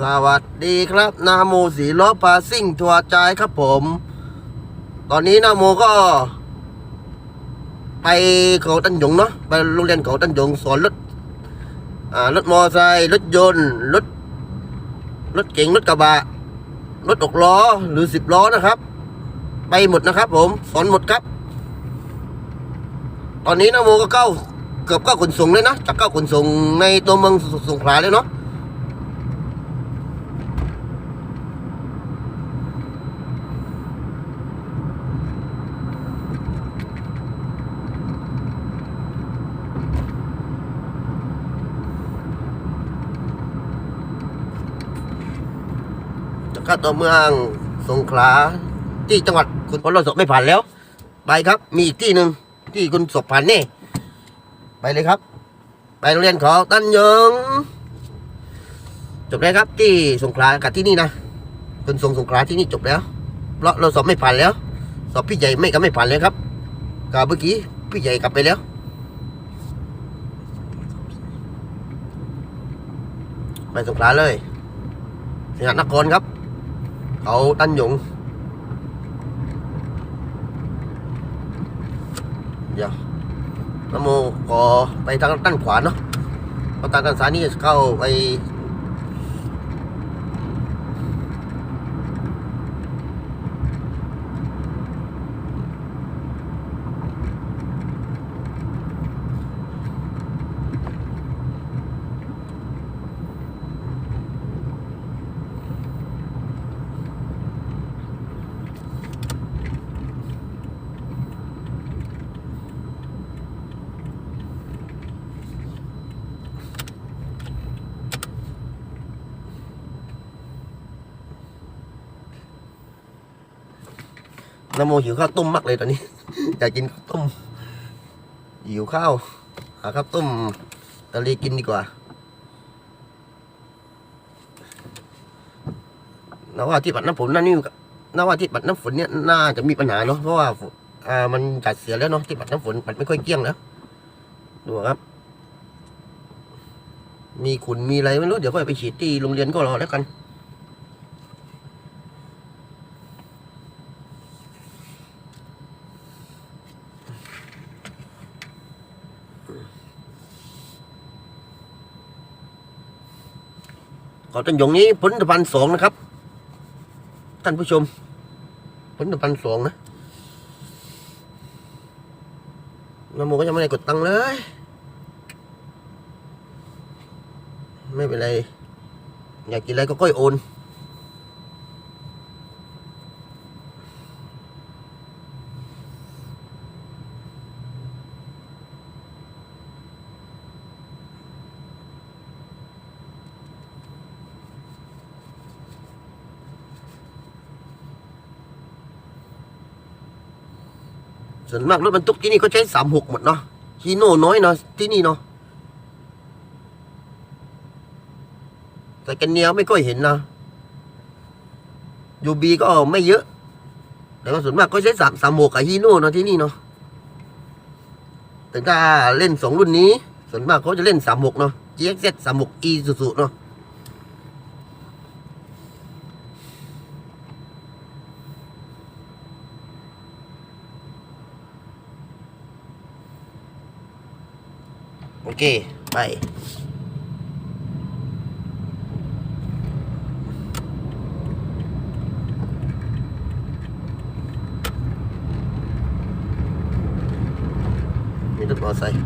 สวัสดีครับ นาโมสีล้อพาซิ่งทัวร์ใจครับผม ตอนนี้นาโมก็ ไปเขาตันหยงเนาะไปโรงเรียนเขาตันหยงสอนรถอ่ารถมอไซค์รถยนต์รถรถเก๋งรถกระบะรถอกล้อหรือสิบล้อนะครับ ไปหมดนะครับ ผมสอนหมดครับ ตอนนี้นาโมก็เข้าเกือบเข้าขนส่งเลยนะจากเข้าขนส่งในตัวเมืองสงขลาเลยเนาะ เข้าตัวเมืองสงขลาที่จังหวัดคุณพลสอบไม่ผ่านแล้ว ไปครับ มีอีกที่หนึ่งที่คุณสอบผ่านแน่ไปเลยครับ ไปโรงเรียนของตันยงจบแล้วครับ ที่สงขลากับที่นี่นะคุณส่งสงขลาที่นี่จบแล้ว เพราะเราสอบไม่ผ่านแล้ว สอบพี่ใหญ่ไม่ก็ไม่ผ่านเลยครับกับเมื่อกี้พี่ใหญ่กลับไปแล้วไปสงขลาเลยสิงหนครครับ เขาตันหยง เดี๋ยวน้ำโมขอไปทางด้านขวาเนาะเพราะทางด้านซ้ายนี่เข้าไป น้ำโมหิวข้าวต้มมากเลยตอนนี้ อยากกินข้าวต้มหิวข้าวหาข้าวต้มตะลีกินดีกว่านาว่าที่ปัดน้ำฝนนั่นนี่นาว่าที่ปัดน้ำฝนเนี่ยน่าจะมีปัญหาเนาะเพราะว่าอ่ามันจัดเสียแล้วเนาะที่ปัดน้ำฝนปัดไม่ค่อยเกี้ยงแล้วดูครับ มีขุนมีอะไรไม่รู้เดี๋ยวก็ไปฉีดที่โรงเรียนก็รอแล้วกัน ขอต้นยงนี้ผลิตภัณฑ์สองนะครับ ท่านผู้ชม ผลิตภัณฑ์สองนะน้ำมูก็ยังไม่ได้กดตังเลย ไม่เป็นไร อยากกินอะไรก็ค่อยโอน ส่วนมากรถบรรทุกที่นี่เขาใช้สามหกหมดเนาะฮีโน่น้อยเนาะที่นี่เนาะแต่กันเนียไม่ค่อยเห็นนะยูบีก็ไม่เยอะ แต่ว่าส่วนมากก็ใช้สามสามหกกับฮีโน่เนาะที่นี่เนาะแต่ถ้าเล่นสองรุ่นนี้ ส่วนมากเขาจะเล่นสามหกเนาะ GXZ สามหก E สุๆเนาะ โอเค ไป มีรถมอเตอร์ไซค์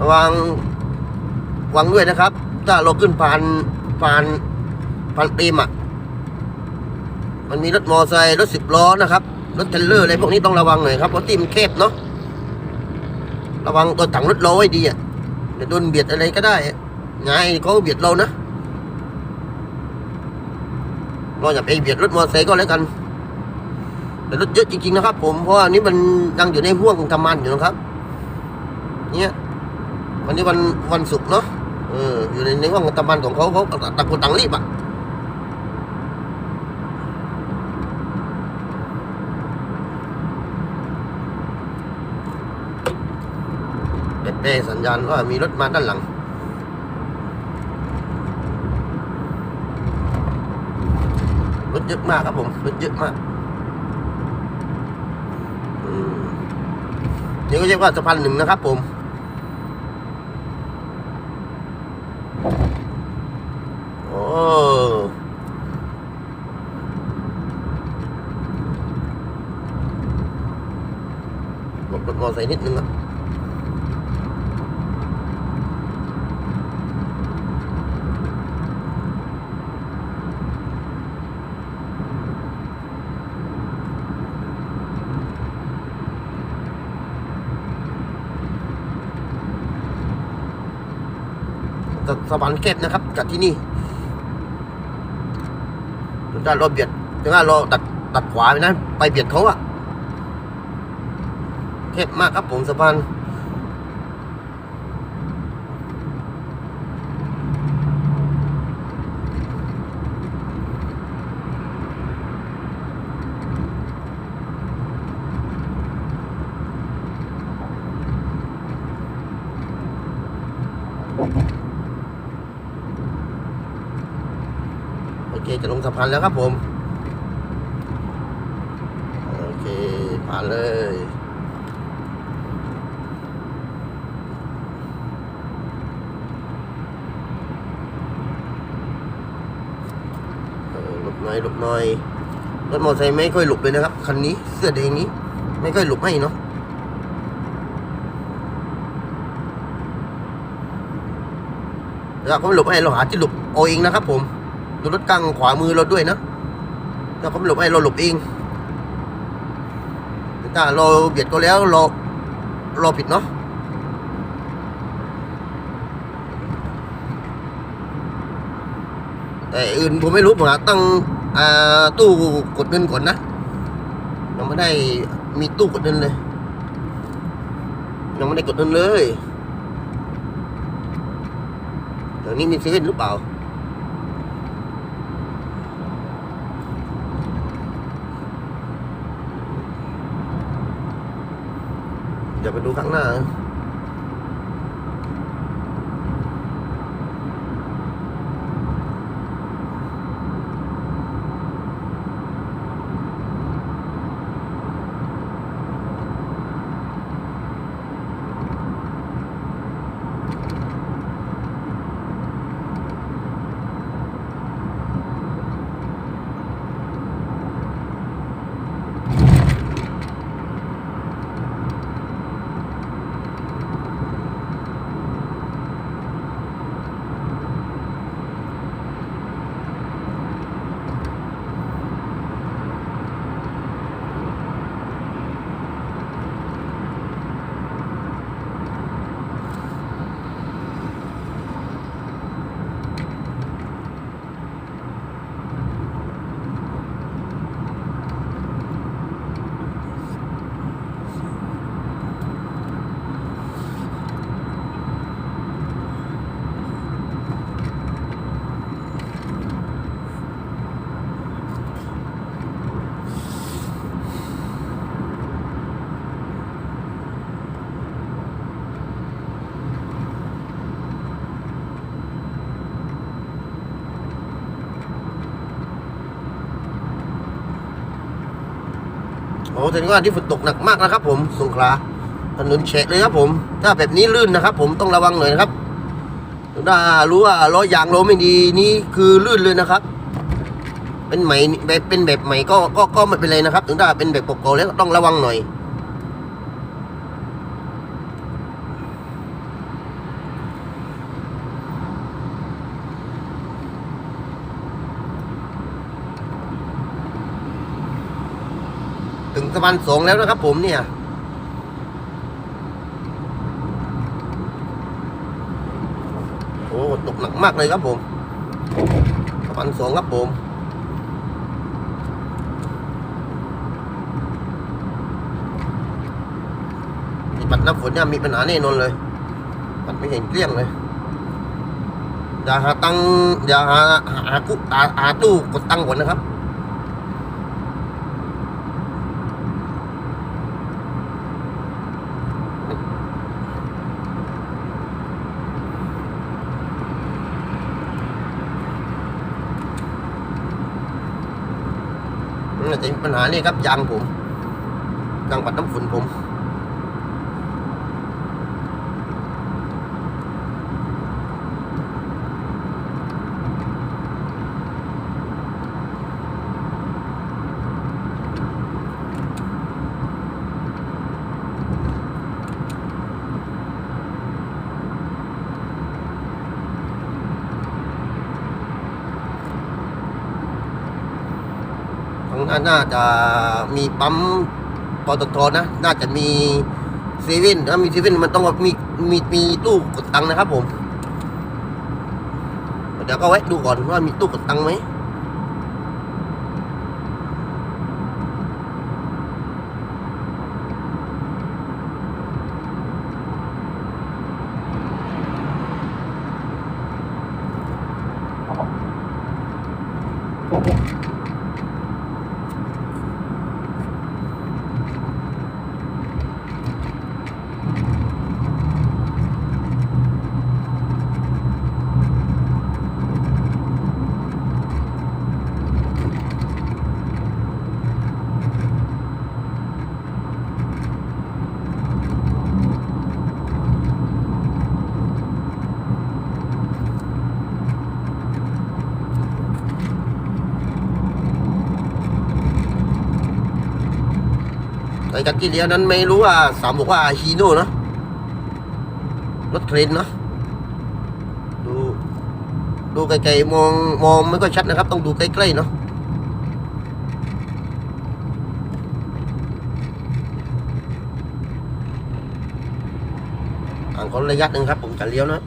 ระวังระวังด้วยนะครับ ถ้าเราขึ้นผ่านผ่านผ่านตีมอะ มันมีรถมอเตอร์ไซค์รถสิบล้อนะครับ รถเทรลเลอร์อะไรพวกนี้ต้องระวังหน่อยครับเพราะตีมนแคบเนาะ ระวังตัวถังรถเราไว้ดีอะเดี๋ยวโดนเบียดอะไรก็ได้ไงเขาเบียดเรานะเราอย่าไปเบียดรถมอเตอร์ไซค์ก็แล้วกันแต่รถเยอะจริงๆนะครับ ผมเพราะอันนี้มันยังอยู่ในห่วงทำมันอยู่นะครับเนี่ยวันนี้วันวันศุกร์เนาะเอออยู่ในในห่วงทำมันของเขาเขาต่างคนต่างรีบอะ แม่สัญญาณว่ามีรถมาด้านหลัง รถเยอะมากครับผม รถเยอะมากนี่ก็เรียกว่าสะพานหนึ่งนะครับผมโอ้หลรถมอใส่นิดนึงครับ สสะพานแคบนะครับ จากที่นี่ถ้าเราเบียดถ้าเราตัดตัดขวาไปนะ ไปเบียดเขาอะแคบมากครับผมสะพานโอเคจะลง สะพานแล้วครับผม โอเค ผ่านเลยหลบหน่อยหลบหน่อยรถมอเตอร์ไซค์ไม่ค่อยหลบเลยนะครับ คันนี้เสื้อแดงนี้ ไม่ค่อยหลบให้เนาะเราก็ไม่หลบให้เราหาที่หลบเอาเองนะครับผม ดูรถกั้งขวามือเราด้วยนะเราก็ไม่หลบให้เราหลบเองถ้าเราเบียดก็แล้วเราเราผิดเนาะแต่อื่นผมไม่รู้ผมหาตั้งอ่าตู้กดเงินก่อนนะยังไม่ได้มีตู้กดเงินเลยยังไม่ได้กดเงินเลยเดี๋ยวนี้มีเซเว่นหรือเปล่า เดี๋ยวไปดูข้างหน้า โอ้แต่นี่ว่าที่ฝนตกหนักมากนะครับ ผมสงขลาถนนเฉะเลยครับ ผม ถ้าแบบนี้ลื่นนะครับ ผมต้องระวังหน่อยนะครับถ้ารู้ว่าล้อยางล้ไม่ดีนี่คือลื่นเลยนะครับ เป็นใหม่แบบเป็นแบบใหม่ก็ก็ก็ไม่เป็นไรนะครับ ถึงถ้าเป็นแบบเก่าๆแล้วต้องระวังหน่อย ถึง สะพานสองแล้วนะครับผมเนี่ย โอ้ตกหนักมากเลยครับผมสะพานสองครับผมปัดน้ำฝนเนี่ยมีปัญหาแน่นอนเลยปัดไม่เห็นเกลี้ยงเลยอย่าหาตังอย่าหาหาหากุหาตู้กดตังก่อนนะครับ จะมีปัญหานี่ครับยางผมยางปัดน้ำฝนผม น่าจะมีปั๊มปตทนะ น่าจะมีเซเว่นถ้ามีเซเว่นมันต้องมีมีมีตู้กดตังค์นะครับผม เดี๋ยวก็แวะดูก่อนว่ามีตู้กดตังค์ไหม ในกันที่เลี้ยวนั้นไม่รู้ว่าสามบอกว่าฮีโน่เนอะรถเครนเนาะดูดูไกลๆมองมองไม่ค่อยชัดนะครับ ต้องดูใกล้ๆเนาะอ่างคนระยะหนึ่งครับ ผมจะเลี้ยวนะ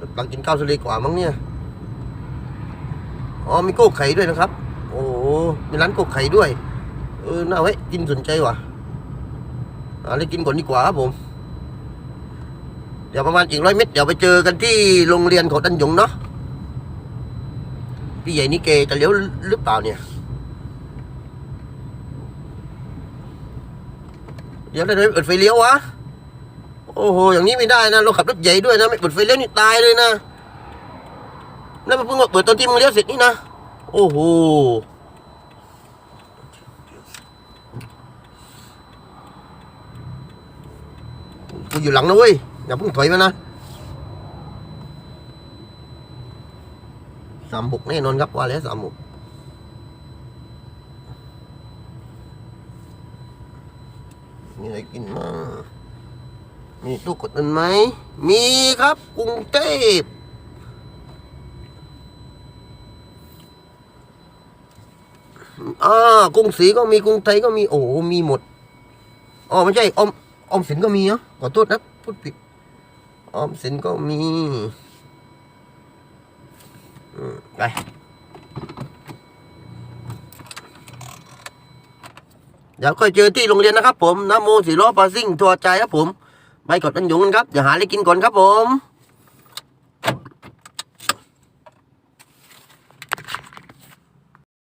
กำลังกินข้าวทะเลกว่ามั้งเนี่ย อ๋อมีโก้ไข่ด้วยนะครับ มีร้านก้ไข่ด้วย เออ น่าไว้ยกินสนใจว่ะเอาเลยกินก่อนดีกว่าครับผม เดี๋ยวประมาณอีกร้อยเมตร เดี๋ยวไปเจอกันที่โรงเรียนของตันหยงเนาะ พี่ใหญ่นี่เกจะเลี้ยวหรือเปล่าเนี่ย เดี๋ยวได้ไม่เปิดไฟเลี้ยววะ โอ้โห อย่างนี้ไม่ได้นะ เราขับรถใหญ่ด้วยนะ ไม่เปิดไฟเลี้ยวนี่ตายเลยนะนั่นมันเพิ่งเปิดตอนที่มึงเลี้ยวเสร็จนี่นะ โอ้โห กูอยู่หลังนะเว้ยอย่าเพิ่งถอยมานะสามหกแน่นอนครับว่าแล้วสามหกมีอะไรกินมามีตู้กดเงินไหม มีครับกรุงเทพอ่ากรุงศรีก็มีกรุงไทยก็มีโอ้มีหมดอ๋อไม่ใช่ออม ออมสินก็มีเนาะขอโทษนะพูดผิดออมสินก็มีอไปเดี๋ยวค่อยเจอที่โรงเรียนนะครับผมนะโมสีล้อปาซิ่งทัวร์ใจครับผม ไปกดตันหยงกันครับ อย่าหาอะไรกินก่อนครับผม